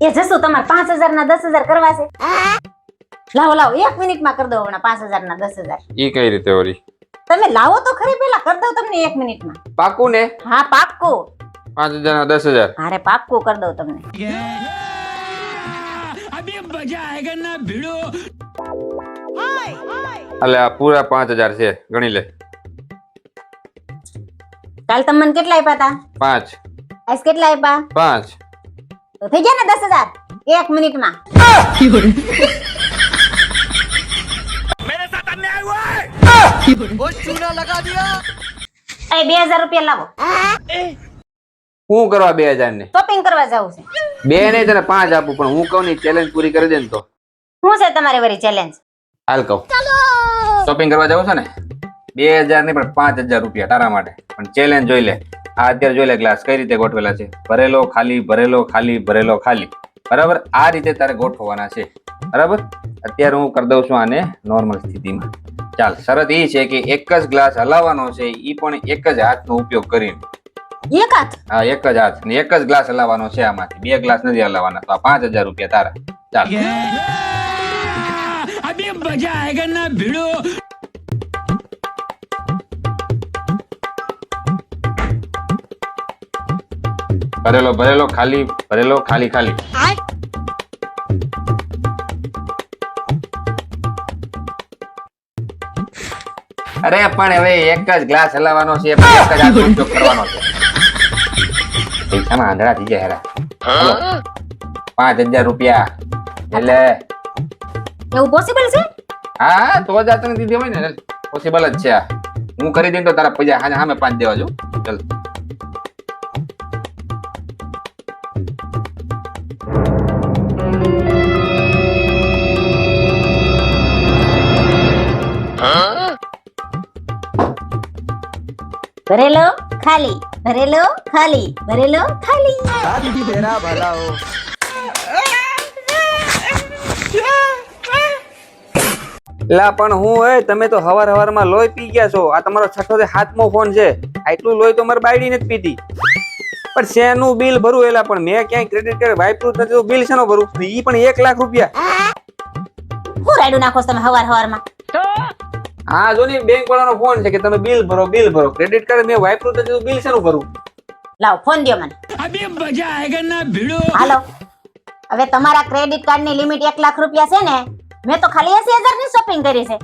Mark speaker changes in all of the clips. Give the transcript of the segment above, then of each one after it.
Speaker 1: એ જશો તમારે પાંચ હજાર ના દસ હજાર કરવા છે? લાવો લાવો એક મિનિટમાં કરી દો હમણાં પાંચ હજાર ના દસ હજાર.
Speaker 2: ઈ કઈ રીતે ઓરી
Speaker 1: તમે લાવો તો ખરી પેલા કરી દઉં તમને એક મિનિટમાં.
Speaker 2: પાકું ને?
Speaker 1: હા પાકું
Speaker 2: પાંચ હજાર ના દસ હજાર.
Speaker 1: અરે પાક્કું કરી દઉં તમને.
Speaker 2: અલે આ પૂરા પાંચ હજાર છે. ગણી લે.
Speaker 1: કાલ તમને મને કેટલા આપ્યા હતા
Speaker 2: પાંચ.
Speaker 1: આજ કેટલા આપ્યા?
Speaker 2: પાંચ.
Speaker 1: તો થઈ ગયા ને દસ હજાર? એક મિનિટમાં. એ બે હજાર રૂપિયા લાવો.
Speaker 2: હું કરવા બે હજાર ને?
Speaker 1: શોપિંગ કરવા જવું છે.
Speaker 2: બે નહીં તને પાંચ આપું પણ હું કહું ની ચેલેન્જ પૂરી કરી દે ને તો.
Speaker 1: શું છે તમારી વરી ચેલેન્જ
Speaker 2: હાલ કહું. શોપિંગ કરવા જવું છે ને? બે હજાર નહીં પણ પાંચ હજાર રૂપિયા તારા માટે. પણ ચેલેન્જ જોઈ લે. આ અત્યારે જોઈ લે ગ્લાસ કઈ રીતે ગોઠવેલા છે? ભરેલો ખાલી ભરેલો ખાલી ભરેલો ખાલી. બરાબર? આ રીતે તારે ગોઠવવાના છે. બરાબર? અત્યારે હું કરી દઉં છું આને નોર્મલ સ્થિતિમાં. ચાલ શરત એ છે કે એક જ ગ્લાસ હલાવવાનો છે એ પણ એક જ હાથનો ઉપયોગ કરીને.
Speaker 1: એક હાથ?
Speaker 2: હા એક જ હાથ. ને એક જ ગ્લાસ હલાવવાનો છે આમાંથી. બે ગ્લાસ નથી હલાવવાના તો આ પાંચ હજાર રૂપિયા તારા. ચાલ.
Speaker 3: મજા આયેગા ના ભીડો.
Speaker 2: ભરેલો ભરેલો ખાલી ભરેલો ખાલી ખાલી. અરે પણ હવે એક જ ગ્લાસ હલાવવાનો છે એક જ ઉપયોગ કરવાનો છે. પૈસામાં આંધળા થઈ જાય હેરા. પાંચ હજાર રૂપિયા. એટલે?
Speaker 1: એવું પોસિબલ છે?
Speaker 2: હા તો જ આ તને દીધી હોય ને. પોસિબલ જ છે હું કરી દઈને તો તારા પૈસા હા પાંચ દેવા જો. ચલ.
Speaker 1: ભરેલો ખાલી ભરેલો ખાલી ભરેલો ખાલી.
Speaker 2: લા પણ હું એ તમે તો હવાર હવારમાં લોહી પી ગયા છો. આ તમારો છઠ્ઠો તે હાથમો ફોન છે આટલું લોહી તો મારે બાયડી નથી પીતી પણ શેનું બિલ ભરું એલા પણ મેં ક્યાંય ક્રેડિટ કાર્ડ વાપર્યું નથી તો બિલ શેનો ભરું? ઈ પણ એક લાખ રૂપિયા.
Speaker 1: હું રાડું નાખો તમે હવાર હવારમાં.
Speaker 2: હા જો ને બેંક વાળાનો ફોન છે કે તમે બિલ ભરો બિલ ભરો. ક્રેડિટ કાર્ડ મેં વાપરું તો તું બિલ શેનું ભરું?
Speaker 1: લાવ ફોન દો મને.
Speaker 3: અબે મજા આયેગા ના ભીડો.
Speaker 1: હાલો. હવે તમારા ક્રેડિટ કાર્ડની લિમિટ 1 લાખ રૂપિયા છે ને મેં તો ખાલી 80000 ની શોપિંગ કરી છે.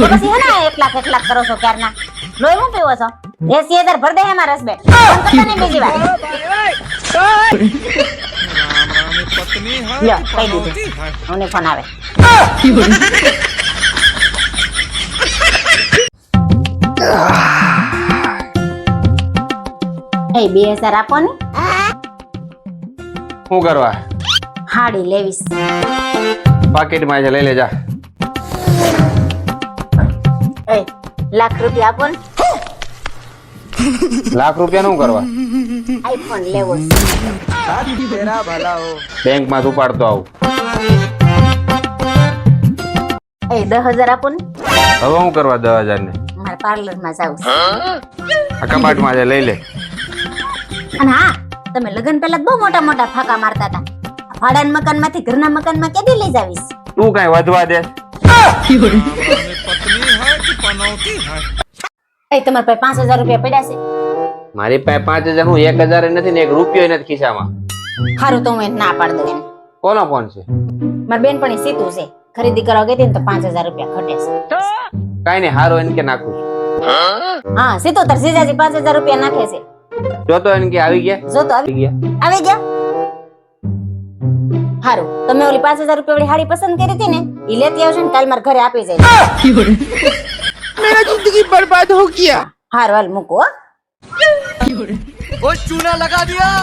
Speaker 1: તો પછી હે ને 1 લાખ 1 લાખ કરો છો ક્યારના? લોય હું પીવો છો? 80000 ભર દે એમાં રસ બે કરતા નહીં બીજી વાર. લ્યો કહી દીધું મને ફોન આવે. એ બે હજાર આપો ને
Speaker 2: શું કરવા?
Speaker 1: હાડી લેવીશ.
Speaker 2: પાકીટમાં છે લઈ લેજા.
Speaker 1: એ લાખ રૂપિયા આપો ને
Speaker 2: લાખ રૂપિયા નું કરવા?
Speaker 1: આઈફોન લેવો છે.
Speaker 2: બેંકમાં પાડતો આવું.
Speaker 1: એ દસ હજાર આપો ને
Speaker 2: હવે હું કરવા દસ હજાર ને
Speaker 1: મારે પાર્લરમાં જાવ
Speaker 2: આ કપાટમાં છે લઈ લે.
Speaker 1: અને હા તમે લગન પહેલા બહુ મોટા મોટા ફાકા મારતા હતા. ભાડાના મકાનમાંથી ઘરના મકાનમાં કેદી લઈ જાવીશ?
Speaker 2: તું કઈ વધવા દે.
Speaker 1: એ તમારા પાસે પાંચ હજાર રૂપિયા પડ્યા છે.
Speaker 2: મારી પાસે પાંચ હજાર હું એક હજાર નથી ને એક રૂપિયો નથી ખિસ્સામાં.
Speaker 1: સારું તો હું એને ના પાડ દઉં
Speaker 2: કોનો ફોન છે?
Speaker 1: મારી બેન પણ સીતું છે. ખરીદી કરવા ગઈ હતી ને તો પાંચ હજાર રૂપિયા ઘટે છે.
Speaker 2: કઈ નહીં હારો એને કે નાખું.
Speaker 1: હા સિત્તોતર જીજાજી પાંચ હજાર રૂપિયા નાખે છે.
Speaker 2: જો તો એમ કે આવી ગયા.
Speaker 1: જો તો આવી
Speaker 2: ગયા.
Speaker 1: આવી ગયા? હારું તમે ઓલી પાંચ હજાર રૂપિયા વાળી હાડી પસંદ કરી હતી ને એ લેતી આવશે ને કાલ મારે ઘરે આપી જાય
Speaker 4: મેરા જિંદગી બરબાદ હો ગયા.
Speaker 1: હારું હાલ મૂકો
Speaker 2: ઓ ચૂના લગા દિયા.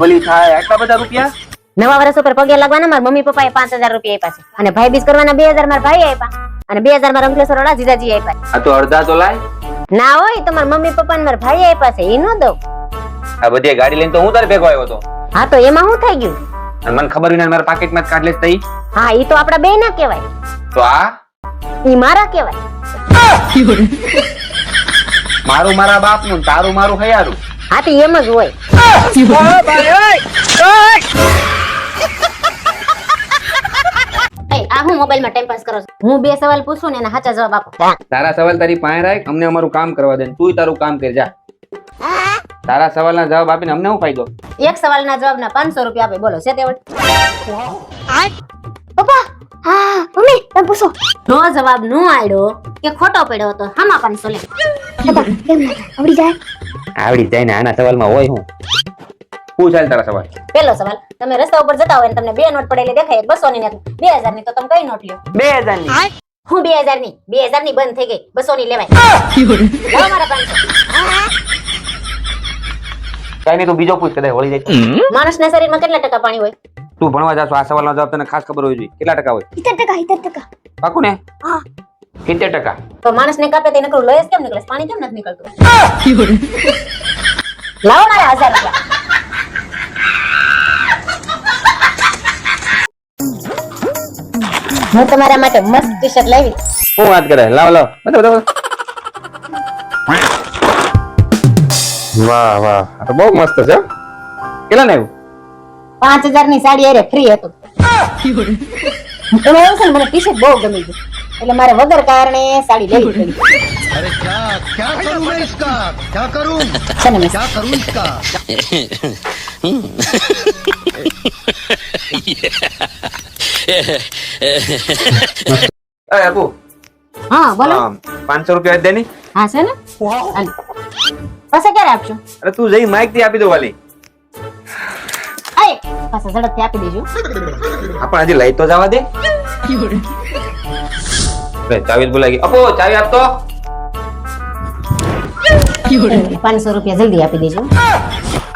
Speaker 2: ભલી થાય આટલા બધા રૂપિયા?
Speaker 1: નવા વર્ષ ઉપર પગે લાગવાના મારા મમ્મી પપ્પાએ પાંચ હજાર રૂપિયા આપ્યા છે. અને ભાઈ બીજ કરવાના બે હજાર મારા ભાઈ આપ્યા. અને બે હજાર મારા અંકલેશ્વર વાળા જીજાજી આપ્યા
Speaker 2: આ તો અડધા તો લાય.
Speaker 1: ના હોય તો મારા મમ્મી પપ્પા મારા ભાઈ આપ્યા છે એ નો દો
Speaker 2: આ બધી ગાડી લઈને તો હું તારે ભેગો આવ્યો હતો?
Speaker 1: હા તો એમાં શું થઈ ગયું?
Speaker 2: અને મને ખબર વિના મારા પાકેટમાં જ કાઢ લેસ થઈ
Speaker 1: હા ઈ તો આપડા બે ના કહેવાય.
Speaker 2: તો આ?
Speaker 1: ઈ મારા કહેવાય.
Speaker 2: મારું મારા બાપનું નું તારું મારું હયારું.
Speaker 1: હા તો એમ જ હોય. આ હું મોબાઈલમાં ટાઈમ પાસ કરો હું બે સવાલ પૂછું ને એના સાચા જવાબ આપો.
Speaker 2: તારા સવાલ તારી પાસે રાખ અમને અમારું કામ કરવા દે તું તારું કામ કર જા. તારા સવાલના જવાબ આપીને અમને શું ફાયદો?
Speaker 1: એક સવાલના જવાબના પાંચસો રૂપિયા આપે બોલો છે તેવડ પપ્પા હા મમ્મી તમે પૂછો. નો જવાબ નો આડ્યો કે ખોટો પડ્યો તો હામાં પાંચસો લે. આવડી જાય.
Speaker 2: આવડી જાય ને આના સવાલમાં હોય હું. પૂછ હાલ તારા સવાલ.
Speaker 1: પેલો સવાલ તમે રસ્તા ઉપર જતા હોય ને તમને બે નોટ પડેલી દેખાય બસો ની નથી બે હજારની તો તમે કઈ નોટ લ્યો?
Speaker 2: બે હજારની
Speaker 1: હું બે હજારની બે હજારની બંધ થઈ ગઈ. બસો ની લેવાય મારા
Speaker 2: કઈ નહીં તું બીજો પૂછ કદાચ વળી જાય.
Speaker 1: માણસના શરીરમાં કેટલા ટકા પાણી હોય?
Speaker 2: તું ભણવા જાશો આ સવાલનો જવાબ તને ખાસ ખબર હોવી જોઈએ. કેટલા ટકા હોય?
Speaker 1: સિત્તેર ટકા સિત્તેર ટકા.
Speaker 2: પાકું ને? સિત્તેર ટકા.
Speaker 1: તો માણસને કાપે તે નકરું લોહી કેમ નીકળે? પાણી કેમ નથી નીકળતું? લાવો મારા હજાર રૂપિયા. હું તમારા માટે મસ્ત ટી શર્ટ લાવી.
Speaker 2: શું વાત કરે? લાવ લાવ. બતાવ બતાવ વાહ વાહ. આ તો બહુ મસ્ત છે હો. કેટલા ને આવ્યું
Speaker 1: પાંચ હજારની સાડી અરે ફ્રી હતું. તમે એવું છે ને મને ટી શર્ટ બહુ ગમી ગયું એટલે મારે વગર કારણે સાડી લેવી પડી
Speaker 5: અરે ક્યા ક્યા કરું મેં
Speaker 1: ઇસકા ક્યા કરું
Speaker 5: ક્યા કરું ઇસકા
Speaker 2: એ અબુ
Speaker 1: હા બોલો
Speaker 2: 500 રૂપિયા દે ની
Speaker 1: હા છે ને હાલ પાછા ક્યારે આપશો
Speaker 2: અરે તું જઈ માઇકથી આપી દો વાલી
Speaker 1: આય પાછા ઝડપથી આપી દેજો
Speaker 2: આપણ હજી લઈ તો જવા દે ચાવી બોલાવી અપો ચાવી આપતો?
Speaker 1: પાંચસો રૂપિયા જલ્દી આપી દેજો.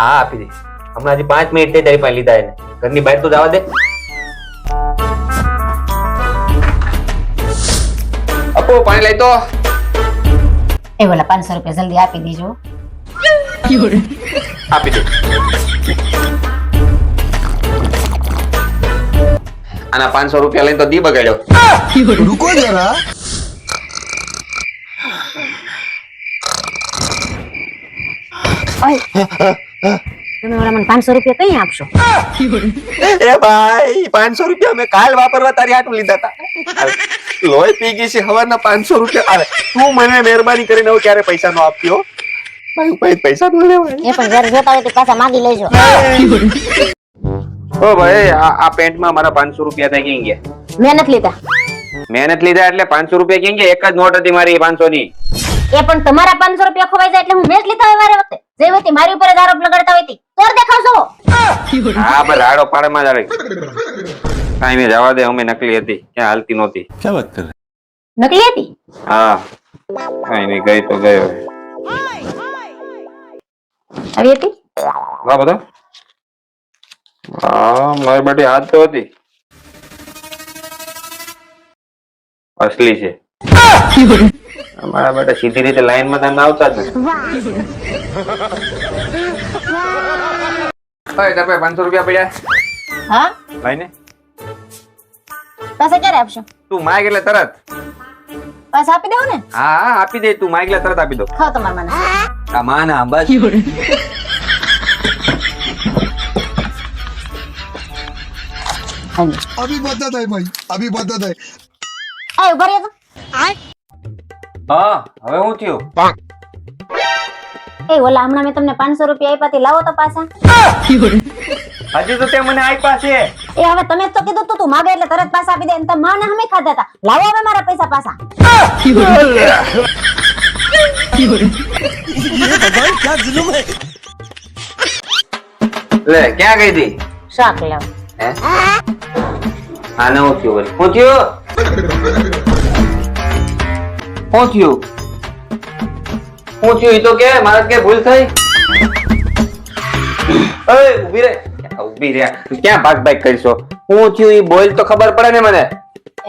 Speaker 2: હા આપી દે. હમણાં હજી પાંચ મિનિટ થઈ તારી પાસે લીધા એને. ઘરની બહાર તો જવા દે. અપો પાણી લઈ તો.
Speaker 1: એ બોલા પાંચસો રૂપિયા જલ્દી આપી દેજો.
Speaker 2: આપી દે. આના પાંચસો રૂપિયા લઈને તો દી બગાડ્યો.
Speaker 5: રૂકો જરા
Speaker 1: તમે ઓલા મને પાંચસો રૂપિયા કઈ આપશો?
Speaker 2: એ ભાઈ પાંચસો રૂપિયા મેં કાલ વાપરવા તારી આટલું લીધા હતા. લોહી પી ગઈ છે હવાના પાંચસો રૂપિયા અરે તું મને મહેરબાની કરીને હવે ક્યારે પૈસા નો આપ્યો ભાઈ પૈસા નો લેવાય?
Speaker 1: એ પણ જયારે જોતા હોય તો પાછા માગી લેજો.
Speaker 2: ઓ ભાઈ આ પેન્ટમાં મારા પાંચસો રૂપિયા થઈ ગયા?
Speaker 1: મહેનત લીધા.
Speaker 2: મહેનત લીધા એટલે પાંચસો રૂપિયા કેમ ગયા? એક જ નોટ હતી મારી પાંચસો ની
Speaker 1: એ પણ તમારા પાંચસો રૂપિયા ખોવાઈ જાય એટલે હું મેચ લીધા હોય વારે વખતે. જે વખતે મારી ઉપર જ આરોપ લગાડતા હોય તોર દેખાવશો
Speaker 2: હા પણ રાડો પાડમાં જાડે કાઈ નહીં જવા દે અમે નકલી હતી. ક્યાં હાલતી નહોતી.
Speaker 1: નકલી હતી?
Speaker 2: હા. કાઈ નહીં ગઈ તો ગયો.
Speaker 1: આવી હતી?
Speaker 2: હા બધો હા મારી બેટી હાથ તો હતી. અસલી છે. મારા બેટા સીધી રીતે લાઈનમાં તમે આવતા જ નથી. ઓય તાર પાસે પાંચસો રૂપિયા પડ્યા.
Speaker 1: હા?
Speaker 2: લાઈને?
Speaker 1: પાછા ક્યારે આપશો?
Speaker 2: તું માગ એટલે તરત.
Speaker 1: પાછા આપી દઉં ને?
Speaker 2: હા હા આપી દે. તું માગ એટલે તરત આપી દો.
Speaker 1: ખાવ તમારા મને.
Speaker 2: આ માં ના બસ
Speaker 5: अभी बदत है भाई अभी बदत है
Speaker 1: આ ઉભા રહ્યો તો
Speaker 2: હા હવે હું થયું
Speaker 1: એ ઓલા હમણાં મેં તમને પાંચસો રૂપિયા આપ્યા તી લાવો તો પાછા
Speaker 2: હજુ તો તે મને આપ્યા છે
Speaker 1: એ હવે તમે જ તો કીધું તું તું માગે એટલે તરત પાછા આપી દે અને તમે માને હમે ખાધા હતા લાવો હવે મારા પૈસા પાછા
Speaker 2: લે ક્યાં ગઈ હતી
Speaker 1: શાક લાવો
Speaker 2: હે આને હું થયું વળી. હું થયું? હું ઈ તો કે, મારા કે ભૂલ થઈ. અરે ઊભી રે ઊભી રે ક્યાં ભાગ ભાગ કરશો? હું ઈ બોલ તો ખબર પડે ને મને.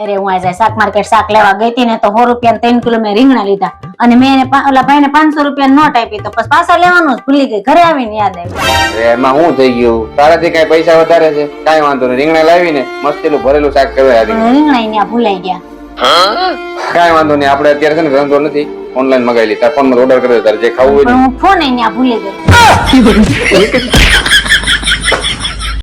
Speaker 1: અરે હું આજે શાક માર્કેટ શાક લેવા ગઈ હતી ને તો સો રૂપિયા ત્રણ કિલો મેં રીંગણા લીધા. અને મેં એને ઓલા ભાઈને પાંચસો રૂપિયા નોટ આપી તો પછી પાછા લેવાનું ભૂલી ગઈ ઘરે આવીને યાદ આવ્યું
Speaker 2: એમાં શું થઈ ગયું? તારાથી કઈ પૈસા વધારે છે? કઈ વાંધો નહીં રીંગણા લાવીને મસ્તીનું ભરેલું શાક કરવા આવી
Speaker 1: રીંગણા અહીંયા ભૂલાઈ ગયા.
Speaker 2: કઈ વાંધો નહીં આપણે અત્યારે છે ને ધંધો નથી ઓનલાઈન મગાવી લીધા ફોન ફોનમાં ઓર્ડર કર્યો તારે જે ખાવું હોય
Speaker 1: હું ફોન અહીંયા ભૂલી ગઈ.